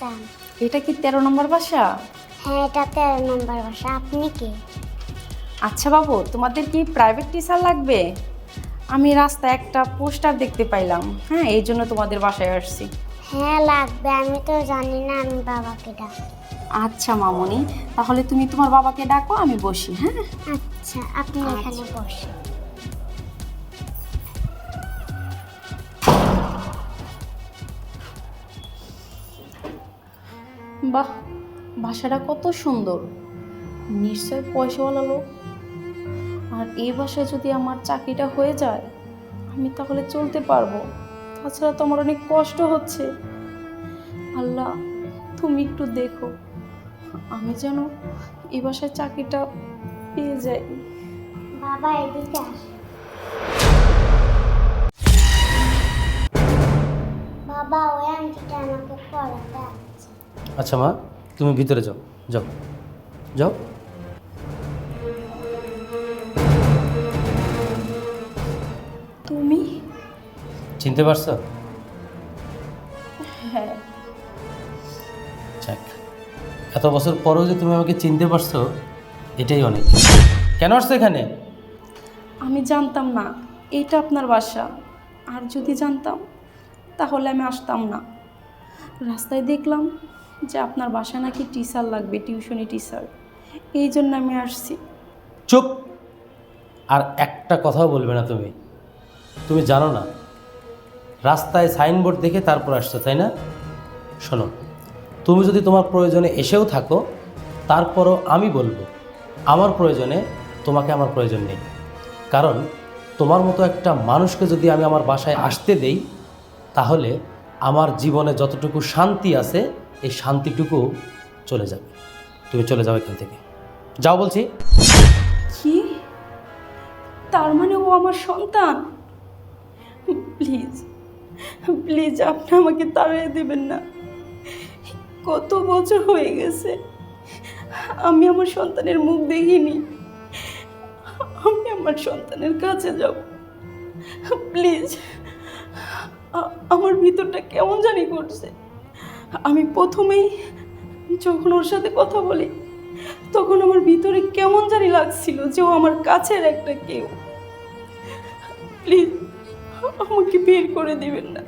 চান? এটা কি তেরো নম্বর বাসা? হ্যাঁ এটা তেরো নম্বর বাসা। আপনি কে? আচ্ছা বাবু তোমাদের কি প্রাইভেট টিচার লাগবে? আমি রাস্তায় একটা পোস্টার দেখতে পাইলাম। হ্যাঁ এই জন্য তোমাদের বাসায় আসছি। হ্যাঁ লাগবে। আমি তো জানি না আমি বাবাকে ডাক। আচ্ছা মামনি তাহলে তুমি তোমার বাবাকে ডাকো আমি বসি হ্যাঁ? আচ্ছা আপনি এখানে বসে বাহ বাসাটা কত সুন্দর। নিশ্চয় পয়সাওয়ালা লোক। আর এই বাসায় যদি আমার চাকরিটা হয়ে যায়, আমি তাহলে চলতে পারব। তাছাড়া তো আমার অনেক কষ্ট হচ্ছে। আল্লাহ, তুমি একটু দেখো। আমি যেন এই বাসায় চাকরিটা পেয়ে যাই। বাবা, এদিকে আস। বাবা, ওই আন্টিটা আমাকে পড়াতে আচ্ছা মা তুমি ভিতরে যাও যাও যাও। তুমি? চিনতে পারছ? হ্যাঁ। যাক এত বছর পরেও যে তুমি আমাকে চিনতে পারছ এটাই অনেক। কেন আসছো এখানে? আমি জানতাম না এটা আপনার বাসা। আর যদি জানতাম তাহলে আমি আসতাম না। রাস্তায় দেখলাম যে আপনার বাসা নাকি টিচার লাগবে টিউশনি টিচার এই জন্য আমি আসছি। চুপ! আর একটা কথাও বলবে না তুমি। তুমি জানো না, রাস্তায় সাইনবোর্ড দেখে তারপর আসছো, তাই না? শোনো, তুমি যদি তোমার প্রয়োজনে এসেও থাকো, তারপরও আমি বলব, আমার প্রয়োজনে তোমাকে আমার প্রয়োজন নেই। কারণ তোমার মতো একটা মানুষকে যদি আমি আমার বাসায় আসতে দেই, তাহলে আমার জীবনে যতটুকু শান্তি আছে এই শান্তিটুকু চলে যাবে। তুমি চলে যাও এখান থেকে। যাও বলছি। কি? তার মানে ও আমার সন্তান? প্লিজ প্লিজ আপনি আমাকে তাড়িয়ে দেবেন না। কত বছর হয়ে গেছে, আমি আমার সন্তানের মুখ দেখিনি। আমি আমার সন্তানের কাছে যাব। প্লিজ আমার ভিতরটা কেমন জানি করছে আমি প্রথমেই যখন ওর সাথে কথা বলি, তখন আমার ভিতরে কেমন জানি লাগছিল যে ও আমার কাছের একটা কেউ। প্লিজ আমাকে বের করে দিবেন না।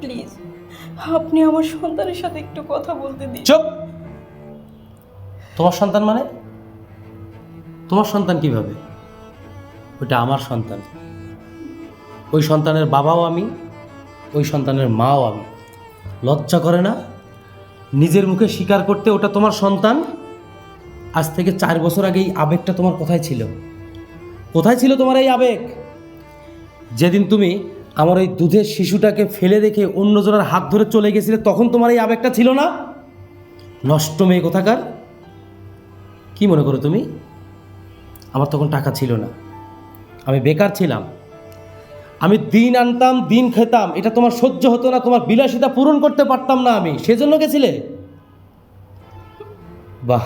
প্লিজ আপনি আমার সন্তানের সাথে একটু কথা বলতে দিন। চুপ! তোমার সন্তান মানে? তোমার সন্তান কীভাবে? ওটা আমার সন্তান। ওই সন্তানের বাবাও আমি, ওই সন্তানের মাও আমি। লজ্জা করে না? নিজের মুখে স্বীকার করতে ওটা তোমার সন্তান? আজ থেকে চার বছর আগে এই আবেগটা তোমার কোথায় ছিল? কোথায় ছিল তোমার এই আবেগ? যেদিন তুমি আমার ওই দুধের শিশুটাকে ফেলে রেখে অন্যজনের হাত ধরে চলে গেছিলে, তখন তোমার এই আবেগটা ছিল না? নষ্ট মেয়ে কোথাকার? কি মনে করো তুমি? আমার তখন টাকা ছিল না। আমি বেকার ছিলাম। আমি দিন আনতাম, দিন খেতাম। এটা তোমার সহ্য হতো না, তোমার বিলাসিতা পূরণ করতে পারতাম না আমি। সেজন্য গেছিলে? বাহ।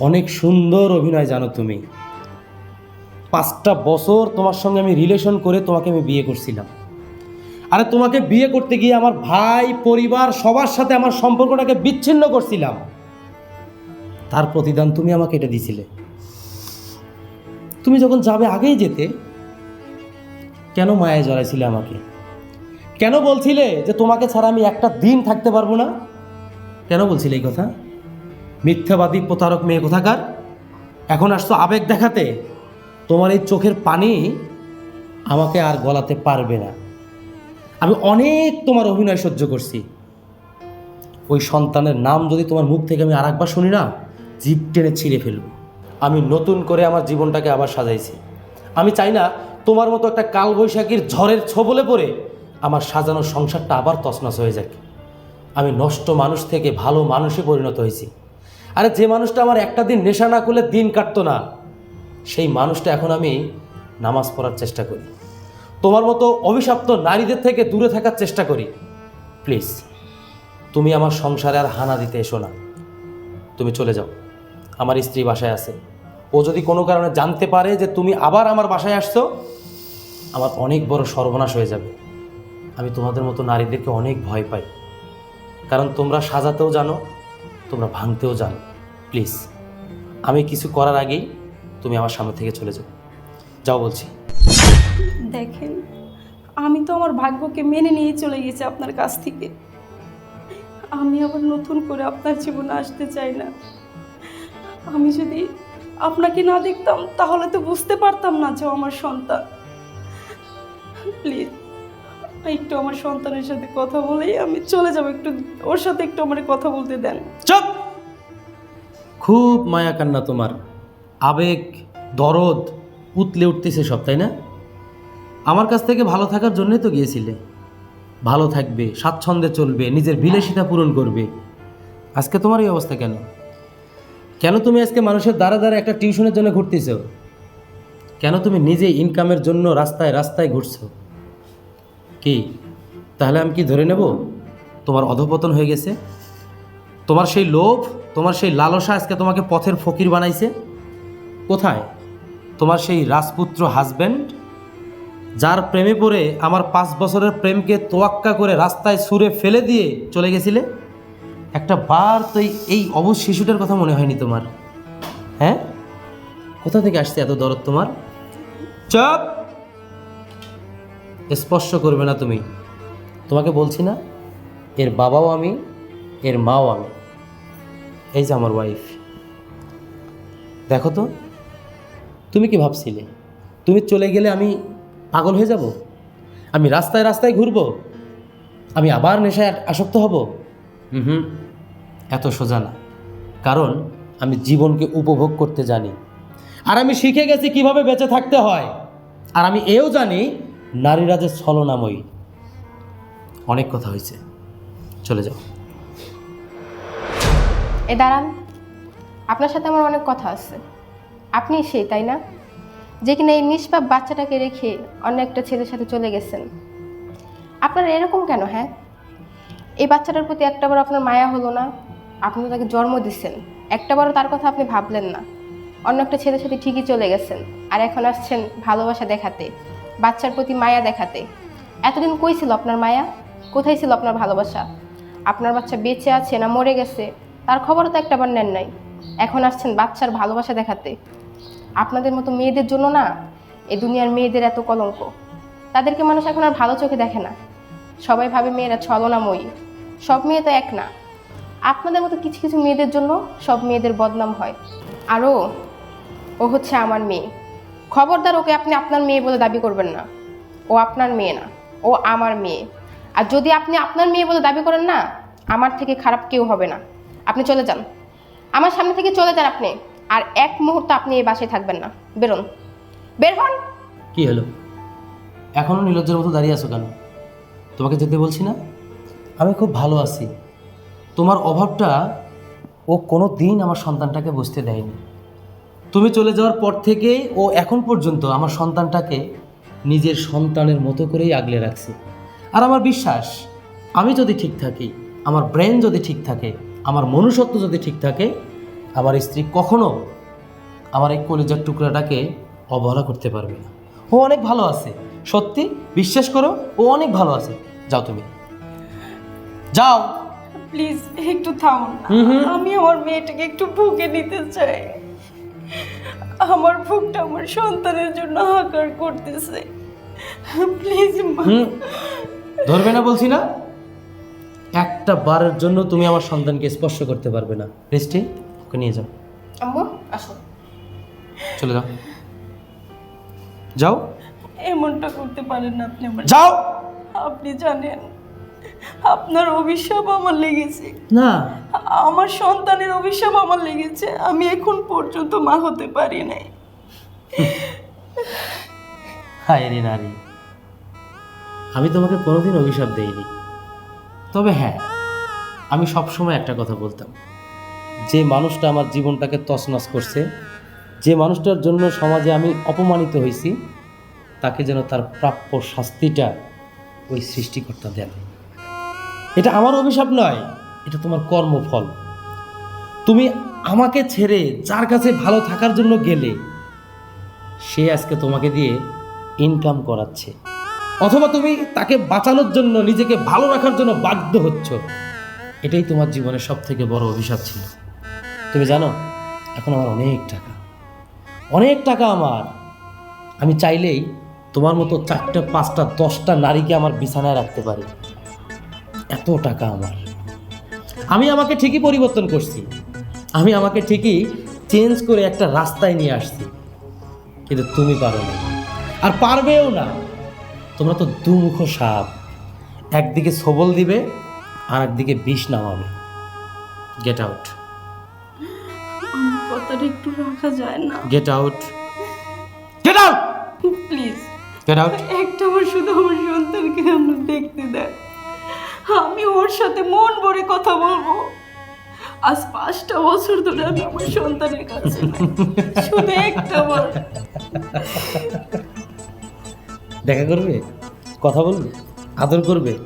অনেক সুন্দর অভিনয় জানো তুমি। পাঁচটা বছর তোমার সঙ্গে আমি রিলেশন করে তোমাকে আমি বিয়ে করছিলাম। আরে তোমাকে বিয়ে করতে গিয়ে আমার ভাই, পরিবার, সবার সাথে আমার সম্পর্কটাকে বিচ্ছিন্ন করছিলাম। তার প্রতিদান তুমি আমাকে এটা দিছিলে। তুমি যখন যাবে আগেই যেতে কেন মায়ায় জড়াইছিলে আমাকে? কেন বলছিলে যে তোমাকে ছাড়া আমি একটা দিন থাকতে পারব না? কেন বলছিলে এই কথা? মিথ্যাবাদী প্রতারক মেয়ে কোথাকার? এখন আসতো আবেগ দেখাতে। তোমার এই চোখের পানি আমাকে আর গলাতে পারবে না। আমি অনেক তোমার অভিনয় সহ্য করছি। ওই সন্তানের নাম যদি তোমার মুখ থেকে আমি আর একবার শুনি না, জিভ টেনে ছিঁড়ে ফেলব। আমি নতুন করে আমার জীবনটাকে আবার সাজাইছি। আমি চাই না তোমার মতো একটা কালবৈশাখীর ঝড়ের ছোবলে পড়ে আমার সাজানো সংসারটা আবার তছনছ হয়ে যাক আমি নষ্ট মানুষ থেকে ভালো মানুষে পরিণত হয়েছি। আরে যে মানুষটা আমার একটা দিন নেশা না করলে দিন কাটতো না, সেই মানুষটা এখন আমি নামাজ পড়ার চেষ্টা করি। তোমার মতো অভিশপ্ত নারীদের থেকে দূরে থাকার চেষ্টা করি। প্লিজ, তুমি আমার সংসারে আর হানা দিতে এসো না। তুমি চলে যাও। আমার স্ত্রী বাসায় আছে। ও যদি কোনো কারণে জানতে পারে যে তুমি আবার আমার বাসায় আসছো আমার অনেক বড় সর্বনাশ হয়ে যাবে। আমি তোমাদের মতো নারীদেরকে অনেক ভয় পাই। কারণ তোমরা সাজাতেও জানো, তোমরা ভাঙতেও জানো। প্লিজ, আমি কিছু করার আগেই তুমি আমার সামনে থেকে চলে যাও। যাও বলছি। দেখেন, আমি তো আমার ভাগ্যকে মেনে নিয়ে চলে গেছি আপনার কাছ থেকে। আমি আবার নতুন করে আপনার জীবনে আসতে চাই না। আমি যদি আপনাকে না দেখতাম, তাহলে তো বুঝতে পারতাম না যে আমার সন্তান। প্লিজ, একটু আমার সন্তানের সাথে কথা বলেই আমি চলে যাব। একটু ওর সাথে একটু আমার কথা বলতে দেন। চুপ! খুব মায়া কান্না তোমার। আবেগ, দরদ উতলে উঠতেছে সব, তাই না? আমার কাছ থেকে ভালো থাকার জন্যই তো গিয়েছিলে। ভালো থাকবে, স্বাচ্ছন্দ্যে চলবে, নিজের বিলাসিতা পূরণ করবে। আজকে তোমার এই অবস্থা কেন? কেন তুমি আজকে মানুষের দ্বারা দ্বারা একটা টিউশনের জন্য ঘুরতেছো? কেন তুমি নিজে ইনকামের জন্য রাস্তায় রাস্তায় ঘুরছো? কি? তাহলে আমি কি ধরে নেব? তোমার অধপতন হয়ে গেছে? তোমার সেই লোভ, তোমার সেই লালসা আজকে তোমাকে পথের ফকির বানাইছে? কোথায়? তোমার সেই রাজপুত্র হাজব্যান্ড যার প্রেমে পড়ে আমার পাঁচ বছরের প্রেমকে তোয়াক্কা করে রাস্তায় সুরে ফেলে দিয়ে চলে গেছিলে? একটা বার তো এই- অবশ শিশুটার কথা মনে হয়নি তোমার। হ্যাঁ? কোথা থেকে আসছে এত দরদ তোমার? চপ। স্পর্শ করবে না তুমি। তোমাকে বলছি না, এর বাবাও আমি, এর মাও আমি। এই যে আমার ওয়াইফ দেখো তো, তুমি কি ভাবছিলে? তুমি চলে গেলে আমি পাগল হয়ে যাব? আমি রাস্তায় রাস্তায় ঘুরবো? আমি আবার নেশায় আসক্ত হব? হুম, এত সোজা না। কারণ আমি জীবনকে উপভোগ করতে জানি। আর আমি শিখে গেছি কীভাবে বেঁচে থাকতে হয়। আর আমি এও জানি নারীরা যে ছলনাময়ী। অনেক কথা হয়েছে। চলে যাও। এ, দাঁড়ান। আপনার সাথে আমার অনেক কথা আছে। আপনি সেই তাই না? যে কিনা এই নিষ্পাপ বাচ্চাটাকে রেখে অন্য একটা ছেলের সাথে চলে গেছেন। আপনার এরকম কেন হ্যাঁ? এই বাচ্চাটার প্রতি একটাবার আপনার মায়া হলো না। আপনি তাকে জন্ম দিচ্ছেন একটাবারও তার কথা আপনি ভাবলেন না। অন্য একটা ছেলের সাথে ঠিকই চলে গেছেন আর এখন আসছেন ভালোবাসা দেখাতে, বাচ্চার প্রতি মায়া দেখাতে। এতদিন কই ছিল আপনার মায়া? কোথায় ছিল আপনার ভালোবাসা? আপনার বাচ্চা বেঁচে আছে না মরে গেছে? তার খবরও তো একটা বার নেন নাই। এখন আসছেন বাচ্চার ভালোবাসা দেখাতে। আপনাদের মতো মেয়েদের জন্য না এ দুনিয়ার মেয়েদের এত কলঙ্ক। তাদেরকে মানুষ এখন আর ভালো চোখে দেখে না। সবাই ভাবে মেয়েরা ছলনাময়ী। সব মেয়ে তো এক না। আপনাদের মতো কিছু কিছু মেয়েদের জন্য সব মেয়েদের বদনাম হয়। আরও ও হচ্ছে আমার মেয়ে। খবরদার ওকে আপনি আপনার মেয়ে বলে দাবি করবেন না। ও আপনার মেয়ে না, ও আমার মেয়ে। আর যদি আপনি আপনার মেয়ে বলে দাবি করেন না, আমার থেকে খারাপ কেউ হবে না। আপনি চলে যান। আমার সামনে থেকে চলে যান আপনি। আর এক মুহূর্ত আপনি এই বাসায় থাকবেন না। বেরোন। বের হন। কি হলো? এখনও নির্লজ্জের মতো দাঁড়িয়ে আছো কেন? তোমাকে যেতে বলছি না? আমি খুব ভালো আছি। তোমার অভাবটা ও কোনো দিন আমার সন্তানটাকে বুঝতে দেয়নি। তুমি চলে যাওয়ার পর থেকেই ও এখন পর্যন্ত আমার সন্তানটাকে নিজের সন্তানের মতো করেই আগলে রাখছে। আর আমার বিশ্বাস আমি যদি ঠিক থাকি আমার ব্রেন যদি ঠিক থাকে আমার মনুষ্যত্ব যদি ঠিক থাকে আমার স্ত্রী কখনো আমার এই কলেজার টুকরাটাকে অবহেলা করতে পারবে না। ও অনেক ভালো আছে সত্যি বিশ্বাস করো ও অনেক ভালো আছে। যাও তুমি। যাও। প্লিজ একটু থামুন হুম। আমি আমার মেয়েটাকে একটু বুকে নিতে চাই। আমার বুকটা আমার সন্তানের জন্য হাকার করতেছে। প্লিজ হুম ধরবে না বলছি না? একটা বারের জন্য তুমি আমার সন্তানকে স্পর্শ করতে পারবে না। রেস্টি ওকে নিয়ে যাও। আম্মু আসুন চলে যাও। যাও। এমনটা করতে পারেন না আপনি আমার। যাও! আপনি জানেন। আপনার অভিশাপ আমার লেগেছে। না। আমার সন্তানের অভিশাপ আমার লেগেছে। আমি এখন পর্যন্ত মা হতে পারি নাই। হায় রে নারী। আমি তোমাকে কোনোদিন অভিশাপ দেইনি। তবে হ্যাঁ আমি সবসময় একটা কথা বলতাম। যে মানুষটা আমার জীবনটাকে তছনছ করছে যে মানুষটার জন্য সমাজে আমি অপমানিত হয়েছি তাকে যেন তার প্রাপ্য শাস্তিটা ওই সৃষ্টিকর্তা দেন। এটা আমার অভিশাপ নয়, এটা তোমার কর্মফল। তুমি আমাকে ছেড়ে যার কাছে ভালো থাকার জন্য গেলে, সে আজকে তোমাকে দিয়ে ইনকাম করাচ্ছে। অথবা তুমি তাকে বাঁচানোর জন্য, নিজেকে ভালো রাখার জন্য বাধ্য হচ্ছ। এটাই তোমার জীবনের সব থেকে বড় অভিশাপ ছিল। তুমি জানো, এখন আমার অনেক টাকা। অনেক টাকা আমার। আমি চাইলেই তোমার মতো চারটা, পাঁচটা, দশটা নারীকে আমার বিছানায় রাখতে পারি। এত টাকা আমার। আমি আমাকে ঠিকই পরিবর্তন করছি। আমি আমাকে ঠিকই চেঞ্জ করে একটা রাস্তায় নিয়ে আসছি। কিন্তু তুমি পারো না। আর পারবেও না। তোমরা তো দুমুখ সাপ। একদিকে সবল দিবে আর একদিকে বিষ নামাবে। গেট আউট কথাটা একটু রাখা যায় না। Get out get out please get out একটা বার শুধু আমার সন্তানকে আমরা দেখতে দেন আমি ওর সাথে মন ভরে কথা বলব। আজ পাঁচটা বছর ধরে আমি আমার সন্তানের কাছে শুধু একটা দেখা করবে? কথা বলবে? আদর করবে?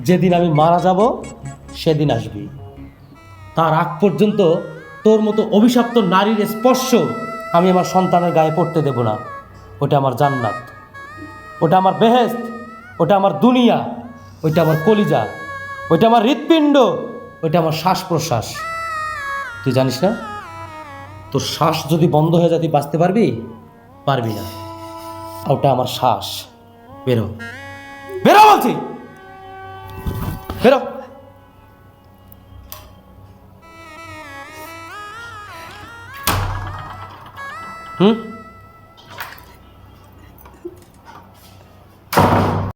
যেদিন আমি মারা যাব, সেদিন আসবি। তার আগ পর্যন্ত তোর মতো অভিশপ্ত নারীর স্পর্শ আমি আমার সন্তানের গায়ে পড়তে দেব না। ওটা আমার জান্নাত। ওটা আমার বেহেস্ত ওটা আমার দুনিয়া। ওইটা আমার কলিজা, ওইটা আমার হৃৎপিণ্ড, ওইটা আমার শ্বাস প্রশ্বাস তুই জানিস না? তোর শ্বাস যদি বন্ধ হয়ে যায়, তুই বাঁচতে পারবি? পারবি না। ওটা আমার শ্বাস। বেরো। বেরো বলছি। বেরো। হুম?